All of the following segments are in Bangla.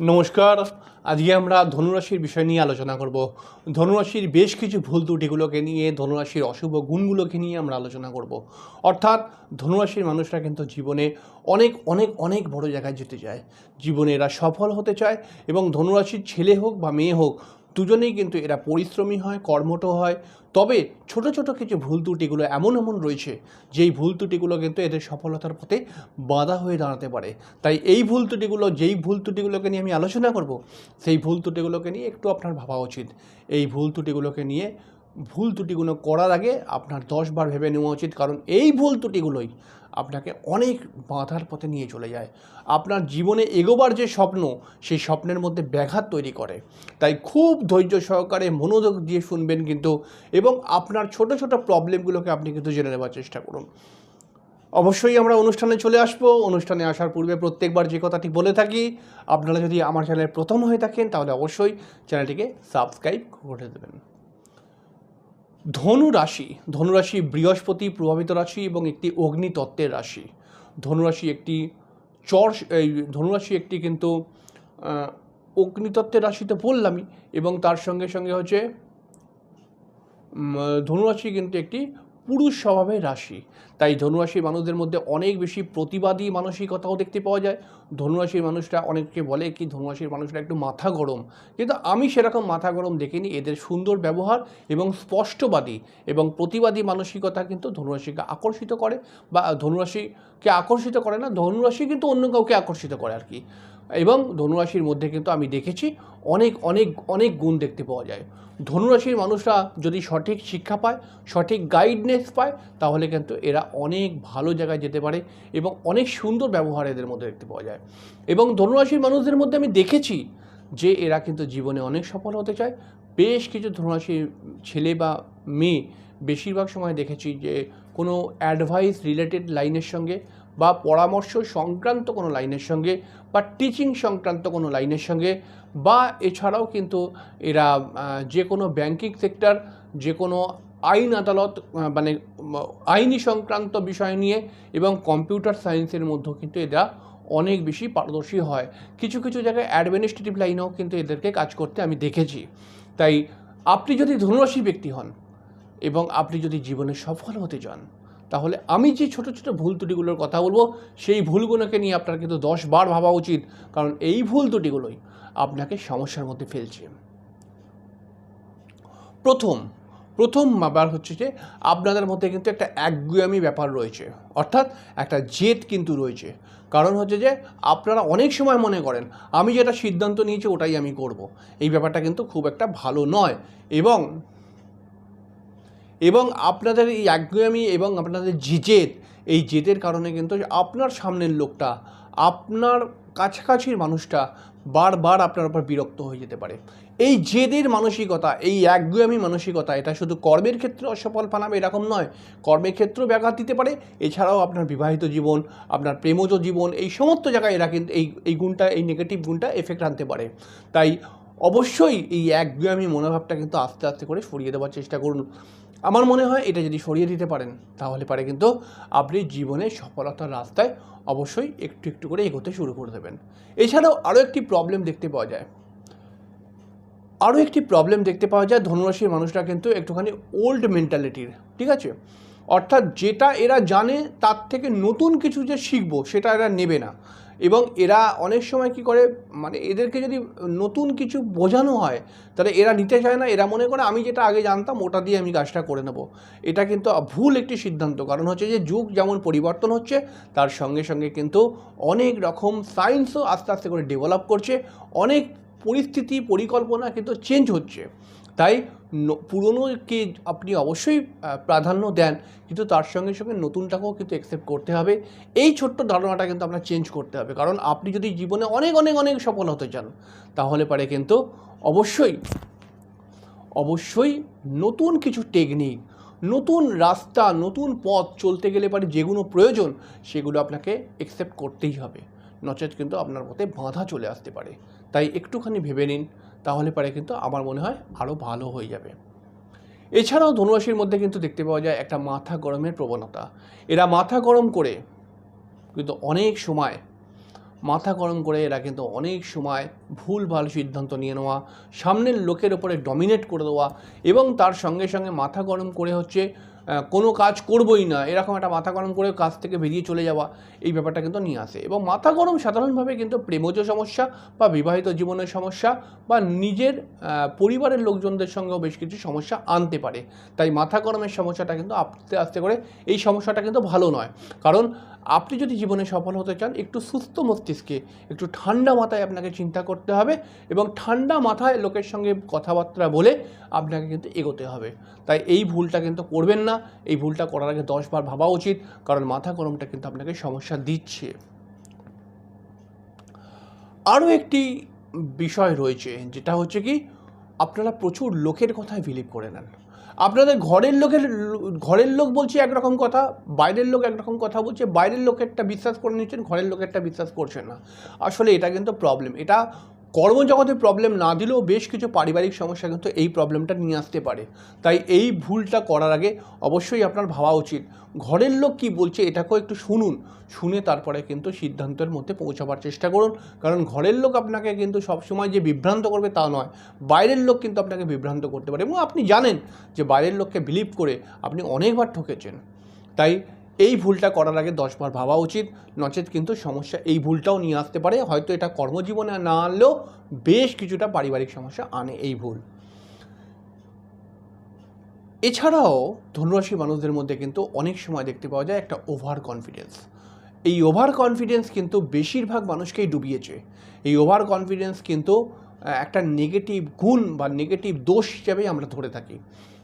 নমস্কার। আজকে আমরা ধনুরাশির বিষয় নিয়ে আলোচনা করব। ধনুরাশির বেশ কিছু ভুল ত্রুটিগুলোকে নিয়ে, ধনুরাশির অশুভ গুণগুলোকে নিয়ে আমরা আলোচনা করব। অর্থাৎ ধনুরাশির মানুষরা কিন্তু জীবনে অনেক অনেক অনেক বড় জায়গায় যেতে চায়। জীবনে এরা সফল হতে চায় এবং ধনুরাশির ছেলে হোক বা মেয়ে হোক, দুজনেই কিন্তু এরা পরিশ্রমী হয়, কর্মঠ হয় তবে ছোট ছোট কিছু ভুল ত্রুটিগুলো এমন এমন রয়েছে, যেই ভুল ত্রুটিগুলো কিন্তু এদের সফলতার পথে বাধা হয়ে দাঁড়াতে পারে। তাই এই ভুল ত্রুটিগুলো, যেই ভুল ত্রুটিগুলোকে নিয়ে আমি আলোচনা করব, সেই ভুল ত্রুটিগুলোকে নিয়ে একটু আপনার ভাবা উচিত। এই ভুল ত্রুটিগুলোকে নিয়ে ভুল ত্রুটিগুলো করার আগে আপনার দশবার ভেবে নেওয়া উচিত, কারণ এই ভুল ত্রুটিগুলোই আপনাকে অনেক বাধার পথে নিয়ে চলে যায়। আপনার জীবনে এগোবার যে স্বপ্ন, সেই স্বপ্নের মধ্যে ব্যাঘাত তৈরি করে। তাই খুব ধৈর্য সহকারে মনোযোগ দিয়ে শুনবেন কিন্তু এবং আপনার ছোট ছোট প্রবলেমগুলোকে আপনি কিন্তু জেনে নেওয়ার চেষ্টা করুন। অবশ্যই আমরা অনুষ্ঠানে চলে আসব। অনুষ্ঠানে আসার পূর্বে প্রত্যেকবার যে কথাটি বলে থাকি, আপনারা যদি আমার চ্যানেলে প্রথম হয়ে থাকেন, তাহলে অবশ্যই চ্যানেলটিকে সাবস্ক্রাইব করে দেবেন। ধনু রাশি ধনুরাশি বৃহস্পতি প্রভাবিত রাশি এবং একটি অগ্নিতত্ত্বের রাশি। ধনুরাশি একটি চর, এই ধনুরাশি একটি কিন্তু অগ্নিতত্ত্বের রাশিতে বললামই এবং তার সঙ্গে সঙ্গে হচ্ছে ধনুরাশি কিন্তু একটি পুরুষ স্বভাবের রাশি। তাই ধনুরাশির মানুষদের মধ্যে অনেক বেশি প্রতিবাদী মানসিকতাও দেখতে পাওয়া যায়। ধনুরাশির মানুষরা অনেককে বলে কি, ধনুরাশির মানুষরা একটু মাথা গরম। কিন্তু আমি সেরকম মাথা গরম দেখিনি। এদের সুন্দর ব্যবহার এবং স্পষ্টবাদী এবং প্রতিবাদী মানসিকতা কিন্তু ধনুরাশিকে আকর্ষিত করে বা ধনুরাশিকে আকর্ষিত করে না, ধনুরাশি কিন্তু অন্য কাউকে আকর্ষিত করে আর কি। এবং ধনুরাশির মধ্যে কিন্তু আমি দেখেছি অনেক অনেক অনেক গুণ দেখতে পাওয়া যায়। ধনুরাশির মানুষরা যদি সঠিক শিক্ষা পায়, সঠিক গাইডনেস পায়, তাহলে কিন্তু এরা অনেক ভালো জায়গায় যেতে পারে এবং অনেক সুন্দর ব্যবহার এদের মধ্যে দেখতে পাওয়া যায়। এবং ধনুরাশির মানুষদের মধ্যে আমি দেখেছি যে এরা কিন্তু জীবনে অনেক সফল হতে চায়। বেশ কিছু ধনুরাশির ছেলে বা মেয়ে বেশিরভাগ সময় দেখেছি যে কোনো অ্যাডভাইস রিলেটেড লাইনের সঙ্গে বা পরামর্শ সংক্রান্ত কোনো লাইনের সঙ্গে বা টিচিং সংক্রান্ত কোনো লাইনের সঙ্গে বা এছাড়াও কিন্তু এরা যে কোনো ব্যাংকিং সেক্টর যে কোনো আইন আদালত মানে আইনি সংক্রান্ত বিষয় নিয়ে এবং কম্পিউটার সায়েন্সের মধ্যেও কিন্তু এরা অনেক বেশি পারদর্শী হয়। কিছু কিছু জায়গায় অ্যাডমিনিস্ট্রেটিভ লাইনেও কিন্তু এদেরকে কাজ করতে আমি দেখেছি। তাই আপনি যদি ধনুরাশি ব্যক্তি হন এবং আপনি যদি জীবনে সফল হতে চান তাহলে আমি যে ছোট ছোট ভুল ত্রুটিগুলোর কথা বলব, সেই ভুলগুলোকে নিয়ে আপনার কিন্তু দশ বার ভাবা উচিত। কারণ এই ভুল ত্রুটিগুলোই আপনাকে সমস্যার মধ্যে ফেলছে। প্রথম প্রথম ব্যাপার হচ্ছে যে আপনাদের মধ্যে কিন্তু একটা একগুয়ামি ব্যাপার রয়েছে। অর্থাৎ একটা জেদ কিন্তু রয়েছে। কারণ হচ্ছে যে আপনারা অনেক সময় মনে করেন, আমি যেটা সিদ্ধান্ত নিয়েছি ওটাই আমি করব। এই ব্যাপারটা কিন্তু খুব একটা ভালো নয়। এবং এবং আপনাদের এই একগুয়ামি এবং আপনাদের যে জেদ, এই জেদের কারণে কিন্তু আপনার সামনের লোকটা, আপনার কাছাকাছির মানুষটা বারবার আপনার উপর বিরক্ত হয়ে যেতে পারে। এই জেদের মানসিকতা, এই একগুয়ামি মানসিকতা, এটা শুধু কর্মের ক্ষেত্রে অসফল বানাবে এরকম নয়। কর্মের ক্ষেত্রেও ব্যাঘাত দিতে পারে, এছাড়াও আপনার বিবাহিত জীবন, আপনার প্রেমজ জীবন, এই সমস্ত জায়গায় এরা কিন্তু এই এই গুণটা, এই নেগেটিভ গুণটা এফেক্ট আনতে পারে। তাই অবশ্যই এই একগুয়ামি মনোভাবটা কিন্তু আস্তে আস্তে করে সরিয়ে দেওয়ার চেষ্টা করুন। আমার মনে হয় এটা যদি সরিয়ে দিতে পারেন, তাহলে পারে কিন্তু আপনি জীবনে সফলতার রাস্তায় অবশ্যই একটু একটু করে এগোতে শুরু করে দেবেন। এছাড়াও আরও একটি প্রবলেম দেখতে পাওয়া যায়। আরও একটি প্রবলেম দেখতে পাওয়া যায় ধনুরাশির মানুষরা কিন্তু একটুখানি ওল্ড মেন্টালিটির ঠিক আছে? অর্থাৎ যেটা এরা জানে তার থেকে নতুন কিছু যে শিখব, সেটা এরা নেবে না। এবং এরা অনেক সময় কি করে মানে এদেরকে যদি নতুন কিছু বোঝানো হয়, তাহলে এরা নিতে চায় না, এরা মনে করে আমি যেটা আগে জানতাম ওটা দিয়ে আমি কাজটা করে নেব। এটা কিন্তু ভুল একটি সিদ্ধান্ত, কারণ হচ্ছে যে যুগ যেমন পরিবর্তন হচ্ছে, তার সঙ্গে সঙ্গে কিন্তু অনেক রকম সায়েন্সও আস্তে আস্তে করে ডেভেলপ করছে, অনেক পরিস্থিতি পরিকল্পনা কিন্তু চেঞ্জ হচ্ছে। তাই পুরনোকে আপনি অবশ্যই প্রাধান্য দেন, কিন্তু তার সঙ্গে সঙ্গে নতুনটাকেও কিন্তু অ্যাকসেপ্ট করতে হবে। এই ছোট্ট ধারণাটা কিন্তু আপনার চেঞ্জ করতে হবে। কারণ আপনি যদি জীবনে অনেক অনেক অনেক সফল হতে চান, তাহলে পারে কিন্তু অবশ্যই অবশ্যই নতুন কিছু টেকনিক নতুন রাস্তা, নতুন পথ চলতে গেলে পারে যেগুলো প্রয়োজন, সেগুলো আপনাকে অ্যাকসেপ্ট করতেই হবে। নচেত কিন্তু আপনার পথে বাধা চলে আসতে পারে। তাই একটুখানি ভেবে নিন তাহলে পরে কিন্তু আমার মনে হয় আরও ভালো হয়ে যাবে। এছাড়াও ধনুরাশির মধ্যে কিন্তু দেখতে পাওয়া যায় একটা মাথা গরমের প্রবণতা। এরা মাথা গরম করে কিন্তু অনেক সময়, মাথা গরম করে এরা কিন্তু অনেক সময় ভুল, ভালো সিদ্ধান্ত নিয়ে নেওয়া, সামনের লোকের ওপরে ডমিনেট করে দেওয়া এবং তার সঙ্গে সঙ্গে মাথা গরম করে হচ্ছে কোনো কাজ করবই না। এরকম একটা মাথা গরম করে কাজ থেকে বেরিয়ে চলে যাওয়া, এই ব্যাপারটা কিন্তু নিয়ে আসে। এবং মাথা গরম সাধারণভাবে কিন্তু প্রেমজ সমস্যা বা বিবাহিত জীবনের সমস্যা বা নিজের পরিবারের লোকজনদের সঙ্গেও বেশ কিছু সমস্যা আনতে পারে। তাই মাথা গরমের সমস্যাটা কিন্তু আস্তে আস্তে করে এই সমস্যাটা কিন্তু ভালো নয়। কারণ আপনি যদি জীবনে সফল হতে চান, একটু সুস্থ মস্তিষ্কে, একটু ঠান্ডা মাথায় আপনাকে চিন্তা করতে হবে এবং ঠান্ডা মাথায় লোকের সঙ্গে কথাবার্তা বলে আপনাকে কিন্তু এগোতে হবে। তাই এই ভুলটা কিন্তু করবেন না। এই ভুলটা করার আগে দশবার ভাবা উচিত, কারণ মাথা গরমটা কিন্তু আপনাকে সমস্যা দিচ্ছে। আরও একটি বিষয় রয়েছে, যেটা হচ্ছে কি, আপনারা প্রচুর লোকের কথায় বিলিভ করে নেন। আপনাদের ঘরের লোকের ঘরের লোক বলছে একরকম কথা, বাইরের লোক একরকম কথা বলছে, বাইরের লোকেরটা বিশ্বাস করে নিচ্ছেন, ঘরের লোকেরটা বিশ্বাস করছে না। আসলে এটা কিন্তু প্রবলেম এটা কর্মজগতে প্রবলেম না দিলেও বেশ কিছু পারিবারিক সমস্যা কিন্তু এই প্রবলেমটা নিয়ে আসতে পারে। তাই এই ভুলটা করার আগে অবশ্যই আপনার ভাবা উচিত। ঘরের লোক কি বলছে এটাকেও একটু শুনুন। শুনে তারপরে কিন্তু সিদ্ধান্তের মধ্যে পৌঁছাবার চেষ্টা করুন। কারণ ঘরের লোক আপনাকে কিন্তু সবসময় যে বিভ্রান্ত করবে তা নয়। বাইরের লোক কিন্তু আপনাকে বিভ্রান্ত করতে পারে। এবং আপনি জানেন যে বাইরের লোককে বিলিভ করে আপনি অনেকবার ঠকেছেন। তাই এই ভুলটা করার আগে দশবার ভাবা উচিত। নচেত কিন্তু সমস্যা এই ভুলটাও নিয়ে আসতে পারে। হয়তো এটা কর্মজীবনে না আনলেও বেশ কিছুটা পারিবারিক সমস্যা আনে এই ভুল। এছাড়াও ধনুরাশি মানুষদের মধ্যে কিন্তু অনেক সময় দেখতে পাওয়া যায় একটা ওভার কনফিডেন্স এই ওভার কনফিডেন্স কিন্তু বেশিরভাগ মানুষকেই ডুবিয়েছে। এই ওভার কনফিডেন্স কিন্তু একটা নেগেটিভ গুণ বা নেগেটিভ দোষ হিসাবেই আমরা ধরে থাকি।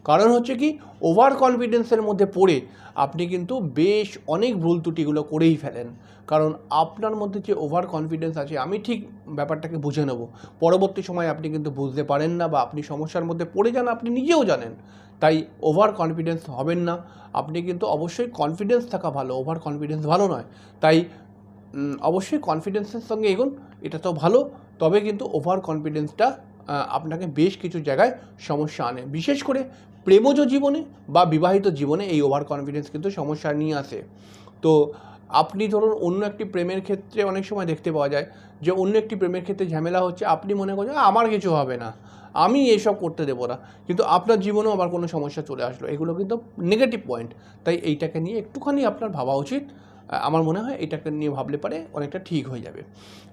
কারণ হচ্ছে কি ওভার কনফিডেন্সের মধ্যে পড়ে আপনি কিন্তু বেশ অনেক ভুল ত্রুটিগুলো করেই ফেলেন। কারণ আপনার মধ্যে যে ওভার কনফিডেন্স আছে, আমি ঠিক ব্যাপারটাকে বুঝে নেব। পরবর্তী সময় আপনি কিন্তু বুঝতে পারেন না বা আপনি সমস্যার মধ্যে পড়ে যান, আপনি নিজেও জানেন। তাই ওভার কনফিডেন্স হবেন না। আপনি কিন্তু অবশ্যই কনফিডেন্স থাকা ভালো ওভার কনফিডেন্স ভালো নয়। তাই অবশ্যই কনফিডেন্সের সঙ্গে এগোন, এটা তো ভালো। তবে কিন্তু ওভার কনফিডেন্সটা আপনাকে বেশ কিছু জায়গায় সমস্যা আনে। বিশেষ করে প্রেমজ জীবনে বা বিবাহিত জীবনে এই ওভার কনফিডেন্স কিন্তু সমস্যা নিয়ে আসে। তো আপনি ধরুন অন্য একটি প্রেমের ক্ষেত্রে অনেক সময় দেখতে পাওয়া যায় যে অন্য একটি প্রেমের ক্ষেত্রে ঝামেলা হচ্ছে, আপনি মনে করছেন আমার কিছু হবে না, আমি এইসব করতে দেবো না। কিন্তু আপনার জীবনেও আবার কোনো সমস্যা চলে আসলো, এগুলো কিন্তু নেগেটিভ পয়েন্ট তাই এইটাকে নিয়ে একটুখানি আপনার ভাবা উচিত। আমার মনে হয় এটাকে নিয়ে ভাবলে পারে অনেকটা ঠিক হয়ে যাবে।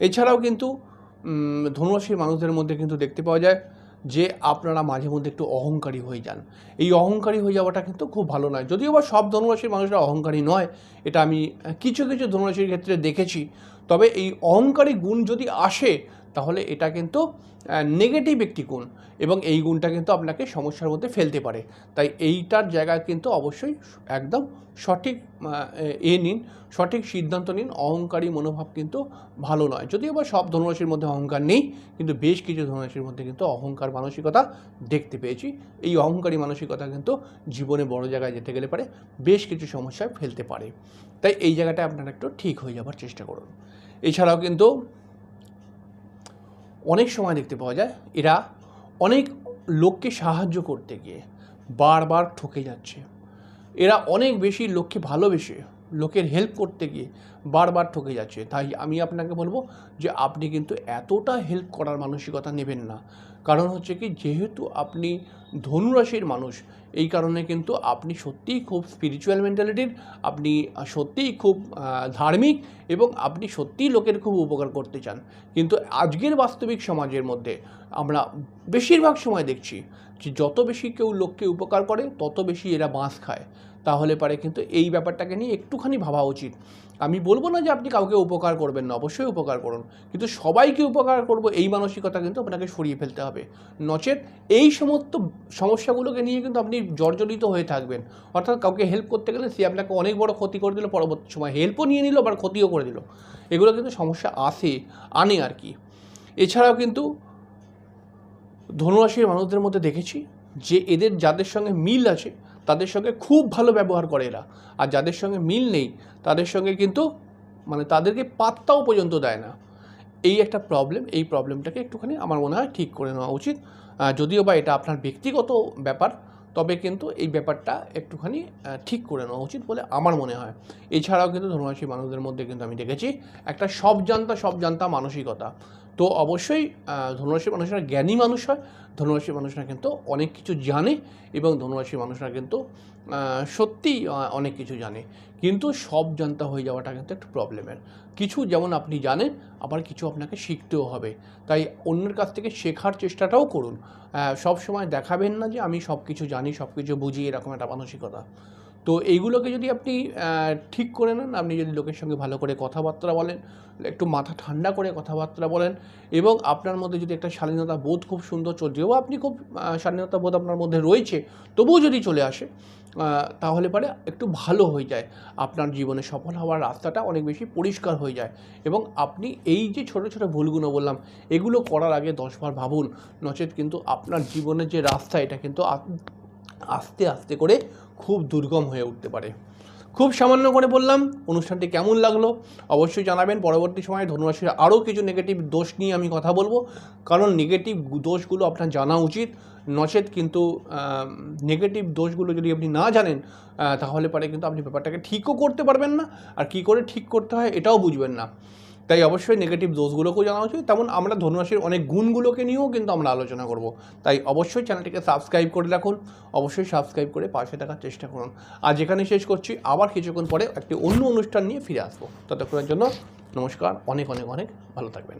এছাড়াও কিন্তু ধনুরাশির মানুষদের মধ্যে কিন্তু দেখতে পাওয়া যায় যে আপনারা মাঝে মধ্যে একটু অহংকারী হয়ে যান। এই অহংকারী হয়ে যাওয়াটা কিন্তু খুব ভালো নয়। যদিও বা সব ধনুরাশির মানুষরা অহংকারী নয়, এটা আমি কিছু কিছু ধনুরাশির ক্ষেত্রে দেখেছি। তবে এই অহংকারী গুণ যদি আসে, তাহলে এটা কিন্তু নেগেটিভ একটি গুণ এবং এই গুণটা কিন্তু আপনাকে সমস্যার মধ্যে ফেলতে পারে। তাই এইটার জায়গায় কিন্তু অবশ্যই একদম সঠিক এ নিন, সঠিক সিদ্ধান্ত নিন, অহংকারী মনোভাব কিন্তু ভালো নয়। যদিও বা সব ধনুরাশির মধ্যে অহংকার নেই, কিন্তু বেশ কিছু ধনুরাশির মধ্যে কিন্তু অহংকার মানসিকতা দেখতে পেয়েছি। এই অহংকারী মানসিকতা কিন্তু জীবনে বড় জায়গায় যেতে গেলে পারে, বেশ কিছু সমস্যায় ফেলতে পারে। তাই এই জায়গাটা আপনারা একটু ঠিক হয়ে যাবার চেষ্টা করুন। এছাড়াও কিন্তু অনেক সময় দেখতে পাওয়া যায়, এরা অনেক লোককে সাহায্য করতে গিয়ে বারবার ঠকে যাচ্ছে। এরা অনেক বেশি লোককে ভালোবেসে লোকের হেল্প করতে গিয়ে বারবার ঠকে যাচ্ছে। তাই আমি আপনাকে বলব যে আপনি কিন্তু এতটা হেল্প করার মানসিকতা নেবেন না। কারণ হচ্ছে কি, যেহেতু আপনি ধনুরাশির মানুষ, এই কারণে কিন্তু আপনি সত্যিই খুব স্পিরিচুয়াল মেন্টালিটির আপনি সত্যিই খুব ধার্মিক এবং আপনি সত্যিই লোকের খুব উপকার করতে চান। কিন্তু আজকের বাস্তবিক সমাজের মধ্যে আমরা বেশিরভাগ সময় দেখছি যে, যত বেশি কেউ লোককে উপকার করে, তত বেশি এরা বাঁশ খায়। তাহলে পারে। কিন্তু এই ব্যাপারটাকে নিয়ে একটুখানি ভাবা উচিত। আমি বলব না যে আপনি কাউকে উপকার করবেন না, অবশ্যই উপকার করুন। কিন্তু সবাইকে উপকার করব এই মানসিকতা কিন্তু আপনাকে সরিয়ে ফেলতে হবে। নচেত এই সমস্ত সমস্যাগুলোকে নিয়ে কিন্তু আপনি জর্জরিত হয়ে থাকবেন। অর্থাৎ কাউকে হেল্প করতে গেলে সে আপনাকে অনেক বড় ক্ষতি করে দিল, পরবর্তী সময় হেল্পও নিয়ে নিল, আবার ক্ষতিও করে দিল। এগুলো কিন্তু সমস্যা আসে আনে আর কি। এছাড়াও কিন্তু ধনুরাশির মানুষদের মধ্যে দেখেছি যে এদের যাদের সঙ্গে মিল আছে তাদের সঙ্গে খুব ভালো ব্যবহার করে এরা। আর যাদের সঙ্গে মিল নেই, তাদের সঙ্গে কিন্তু মানে তাদেরকে পাত্তাও পর্যন্ত দেয় না। এই একটা প্রবলেম এই প্রবলেমটাকে একটুখানি আমার মনে হয় ঠিক করে নেওয়া উচিত। যদিও বা এটা আপনার ব্যক্তিগত ব্যাপার, তবে কিন্তু এই ব্যাপারটা একটুখানি ঠিক করে নেওয়া উচিত বলে আমার মনে হয়। এছাড়াও কিন্তু ধনুরাশি মানুষদের মধ্যে কিন্তু আমি দেখেছি, একটা সব জানতা সব জানতা মানসিকতা। তো অবশ্যই আহ, ধনুরাশি মানুষরা জ্ঞানী মানুষ হয় ধনুরাশি মানুষরা কিন্তু অনেক কিছু জানে এবং ধনুরাশি মানুষরা কিন্তু সত্যিই অনেক কিছু জানে। কিন্তু সব জানতা হয়ে যাওয়াটা কিন্তু একটু প্রবলেমের কিছু যেমন আপনি জানেন আবার কিছু আপনাকে শিখতেও হবে। তাই অন্যের কাছ থেকে শেখার চেষ্টাটাও করুন। সব সময় দেখাবেন না যে আমি সব কিছু জানি সব কিছু বুঝি এরকম একটা মানসিকতা। তো এইগুলোকে যদি আপনি ঠিক করে নেন, আপনি যদি লোকের সঙ্গে ভালো করে কথাবার্তা বলেন, একটু মাথা ঠান্ডা করে কথাবার্তা বলেন এবং আপনার মধ্যে যদি একটা শালীনতা বোধ খুব সুন্দর চলছে যদিও আপনি খুব শালীনতা বোধ আপনার মধ্যে রয়েছে, তবুও যদি চলে আসে তাহলে পরে একটু ভালো হয়ে যায়, আপনার জীবনে সফল হওয়ার রাস্তাটা অনেক বেশি পরিষ্কার হয়ে যায় এবং আপনি এই যে ছোট ছোট ভুলগুলো বললাম, এগুলো করার আগে দশবার ভাবুন, নচেত কিন্তু আপনার জীবনের যে রাস্তা, এটা কিন্তু আস্তে আস্তে করে খুব দুর্গম হয়ে উঠতে পারে। খুব সামান্য করে বললাম, অনুষ্ঠানটি কেমন লাগল অবশ্যই জানাবেন। পরবর্তী সময়ে ধনুরাশির আরও কিছু নেগেটিভ দোষ নিয়ে আমি কথা বলব। কারণ নেগেটিভ দোষগুলো আপনার জানা উচিত। নচেত কিন্তু নেগেটিভ দোষগুলো যদি আপনি না জানেন তাহলে পরে কিন্তু আপনি ব্যাপারটাকে ঠিকও করতে পারবেন না। আর কী করে ঠিক করতে হয় এটাও বুঝবেন না। তাই অবশ্যই নেগেটিভ দোষগুলোকেও জানা উচিত। তেমন আমরা ধনুরাশির অনেক গুণগুলোকে নিয়েও কিন্তু আমরা আলোচনা করব। তাই অবশ্যই চ্যানেলটিকে সাবস্ক্রাইব করে রাখুন। অবশ্যই সাবস্ক্রাইব করে পাশে থাকার চেষ্টা করুন। আজ এখানে শেষ করছি। আবার কিছুক্ষণ পরে একটি অন্য অনুষ্ঠান নিয়ে ফিরে আসব। ততক্ষণের জন্য নমস্কার। অনেক অনেক অনেক ভালো থাকবেন।